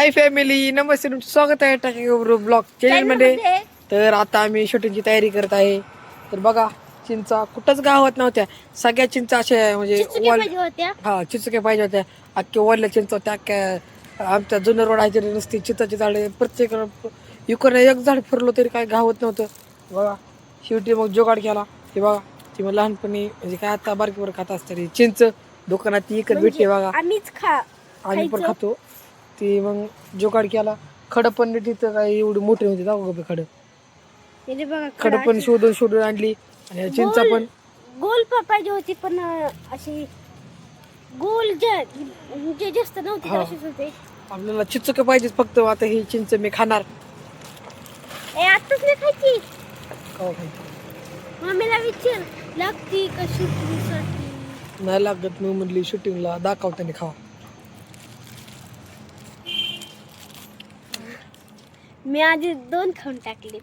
Hi family नमस्ते. तुमचं स्वागत आहे टाकी ब्लॉग चॅनलमध्ये. तर आता आम्ही शूटिंगची तयारी करत आहे. तर बघा चिंचा कुठंच गावात नव्हत्या. सगळ्या चिंचा अशा म्हणजे वल होत्या. हा चिंचके पाहिजे होत्या. अख्ख्या वडल्या चिंच होत्या. अख्ख्या आमच्या जुनं रोड आहे तरी नसते चिंचाची झाडे. प्रत्येक इकडे एक झाड फिरलो तरी काय गावत नव्हतं. बघा शेवटी मग जोगाड केला. हे बघा ती मग लहानपणी म्हणजे काय आता बारकीवर खात असते चिंच. दुकानात ती इकत भेटते बघा. आम्हीच खा आम्ही पण खातो. ती मग जोगाड केला. खडं पण नीट इथं काय एवढी मोठी होती दाखव गं खडं. म्हणजे बघा खडं पण शोधून शोधून आणली. आणि चिंचा पण. गोल पाहिजे होती पण अशी गोल जे जे जास्त नव्हती हा. होते. आपल्याला चिचुके पाहिजेत फक्त. आता ही चिंच मी खाणार. ए आताच नाही खायची. कवा खायची? मम्मीला विचार. लागती कशी नाही लागत मी म्हणली शूटिंगला दाखवताना खावा. मी आधी दोन खाऊन टाकले.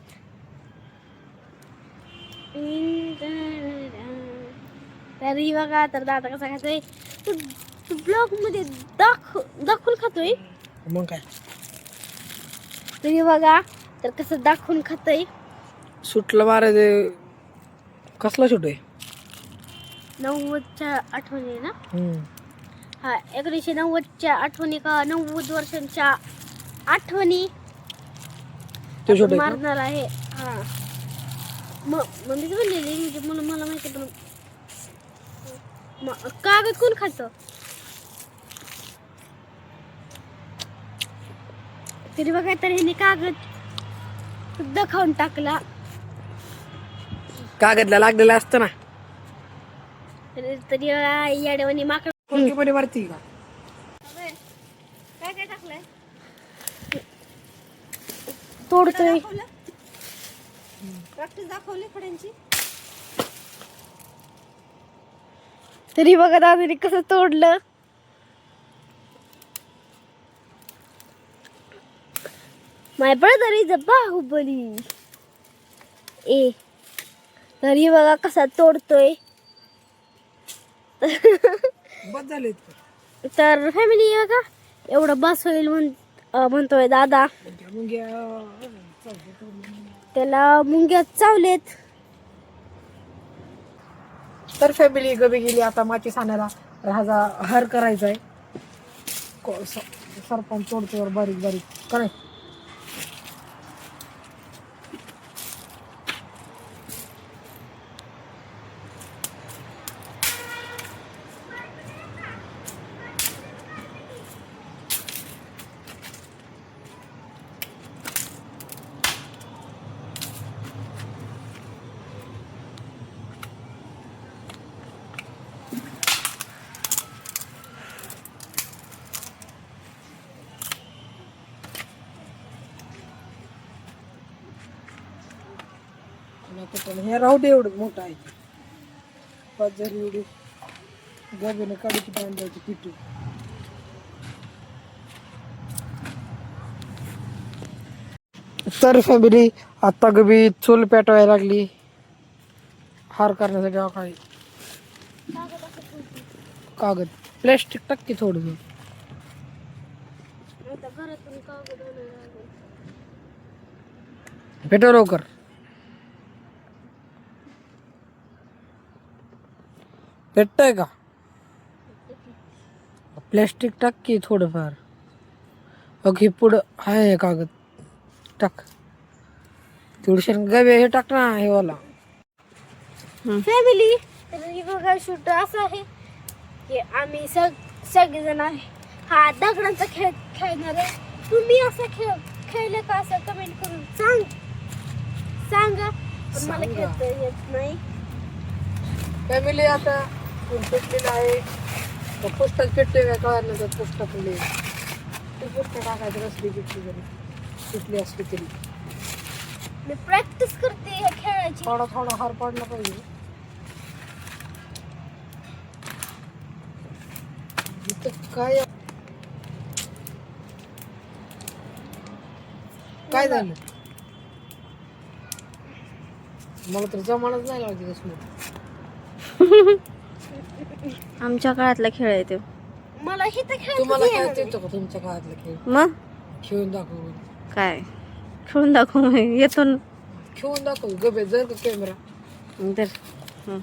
तर ही बघा तर दादा कसा खातोय. तू तू ब्लॉगमध्ये दाख दाखवून खातोय. मग काय? तरी बघा तर कसं दाखवून खातोय. सुटलं महाराज कसला शूट आहे? नव्वदच्या आठवणी ना. हा एकोणीसशे नव्वदच्या आठवणी का नव्वद वर्षांच्या आठवणी? तो शूट आहे का? मारणार आहे. हा. मग मम्मीच म्हणलेली म्हणजे मला मला माहिती पण म- कागद कोण खातं? तरी बघा तर ह्याने कागद सुद्धा खाऊन टाकला. कागदला लागलेलं असतं ना. तरी तरी याडेवानी माकड कोणती मारती? का काय काय टाकलंय तोडतोय. तरी बघा दादाने कसं तोडलं. My brother is a Baahubali. ए तरी बघा कसा तोडतोय. तर फॅमिली बघा एवढं बस होईल म्हण अं, म्हणतोय दादा त्याला मुंग्या चावलेत. तर फॅमिली गबी गेली आता माती साण्याला राजा हार करायचा आहे सरपंच तोडतोवर बारीक बारीक करायचं आता त्याला हे राहू दे एवढं मोठं आहे ते. पाच जरी एवढी. गबीने काढायची बांधायची पिटू तर फॅमिली आता गबी चूल पेटवायला लागली. हार करण्यासाठी हा काय? कागद. प्लॅस्टिक टाक की थोडं आता घरातून कागद आणायला लागेल. पेटव लवकर. पेटतंय का? प्लॅस्टिक टाक की थोडंफार. ओके पुढं आहे हे कागद. टाक. थोडीशी गवे हे टाक ना हे वाला. फॅमिली बघा शूट असं आहे. की आम्ही सग सगळेजण आहे. हा दगडांचा खेळ खेळणार आहे. तुम्ही असं खेळ खेळलं का असं कमेंट करून सांग. सांगा. पण मला. खेळता येत नाही. फॅमिली आता पेटलेलं आहे? पुस्तक पेटते काय कळणार नाही तर पुस्तक पडले ते पुस्तक टाकायचं कसली पेटली तरी सुटली असली तरी. मी प्रॅक्टिस करते ह्या खेळाची थोडा थोडा हार पडला पाहिजे. इथं काय काय झालं? मला तर जमानच नाही लागते तसं आमच्या काळातला खेळ आहे तो. मला हे तर तुम्हाला खेळायचं काय येतो का तुमच्या काळातला खेळ? मग? खेळून दाखव. काय? खेळून दाखव मग. येतो ना. खेळून दाखव. गबे जर का कॅमेरा तर. हं.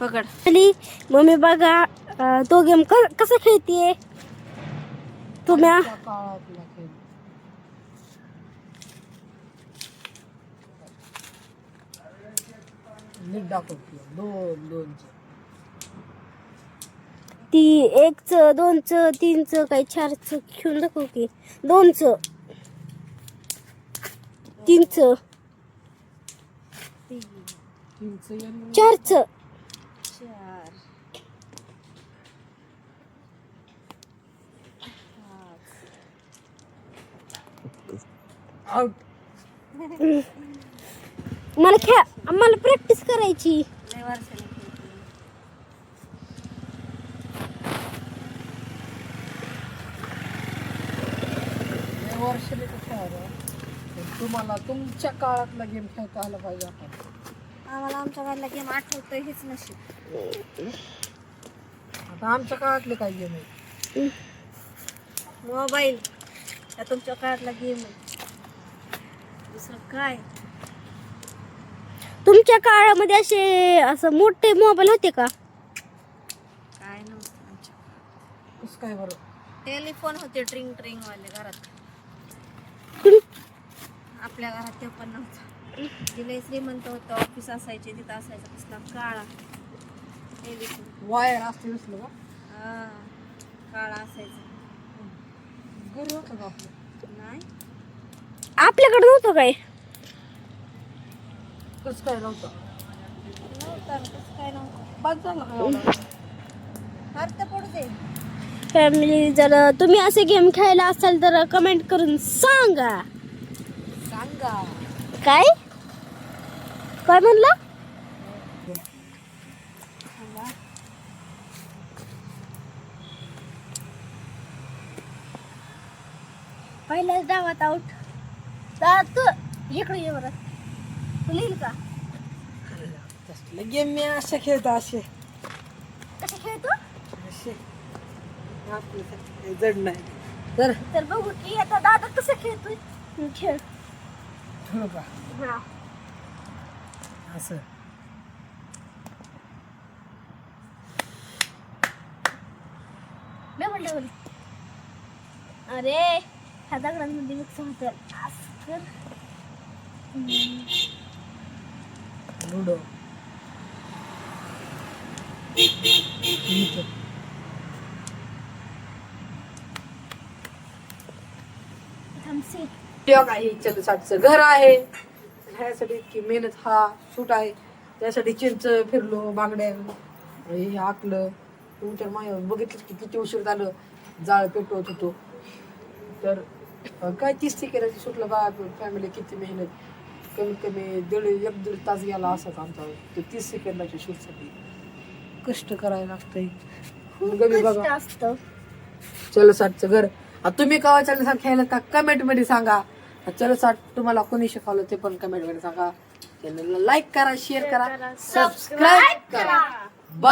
पकड. आणि मम्मी बघा अं, तो गेम कसा खेळतीये? तुम्ही काळातला खेळ. नीट दाखव. दोन दोनचं. ती एकच दोनच तीनच काही चारच खेळून दाखव की. दोनच. तीनच. तीनचं आणि चारच. आउट मला खेळ मला प्रॅक्टिस करायची हे वर्ष खेळायला तुम्हाला तुमच्या काळातला गेम खेळता आला पाहिजे आपण. आम्हाला आमच्या घरला गेम आठवतोय हेच नशीब. आता आमच्या काळातले काय गेम आहे मोबाईल. हा तुमच्या काळातला गेम आहे. दुसरं काय? तुमच्या काळामध्ये असे असं मोठे मोबाईल होते का? काय नव्हतं आमच्या काय बरं? टेलिफोन होते ट्रिंग ट्रिंग वाले घरात. आपल्या घरात ते पण नव्हतं. जिले श्रीमंत होतं ऑफिस असायचे तिथं असायचं कसला काळा. वायर असते दिसलं का? हा काळा असायचा. घरी होतं का आपलं? नाही. आपल्याकडे नव्हतं काय? कसं काय नव्हतं? नव्हतं तसं काय नव्हतं. बाद झाला का एवढा? फार तर पडू दे. फॅमिली जर तुम्ही असे गेम खेळला असाल तर कमेंट करून सांगा. सांगा. काय? काय म्हणला? पहिल्याच डावात आउट तू इकडे ये बरं. तू लिहिल का? गेम मी असे खेळतो असे कसे खेळतो असे आपल्यासाठी काही जड नाही. तर तर बघू की आता दादा कसं खेळतोय? हम्म, खेळ. ठेवू का हा. असं. Double double. अरे ह्या दगडांमध्ये मिक्स होतं असं. कर. लुडो. टेक आहे चलसाठचं घर आहे. ह्यासाठी इतकी मेहनत हा सूट आहे. त्यासाठी चिंच फिरलो बांगड्या हे आकलं. तुमच्या माय बघितलं की किती उशीर झालं. जाळ पेटवत होतो. तर काय तीस सेकंदाची सुटलं बा फॅमिली किती मेहनत. कमीत कमी दीड एक दीड तास गेला असाच आमचा. ते तीस सेकंदाच्या शूटसाठी. कष्ट करायला लागतंय. गमी कष्ट बघा असतं. चलो साठचं घर. तुम्ही कवा साठ खेळलं का? कमेंटमध्ये सांगा. चलो साठ तुम्हाला कोणी शिकवलं ते पण कमेंटमध्ये सांगा. चॅनलला लाईक करा शेअर करा सबस्क्राईब करा.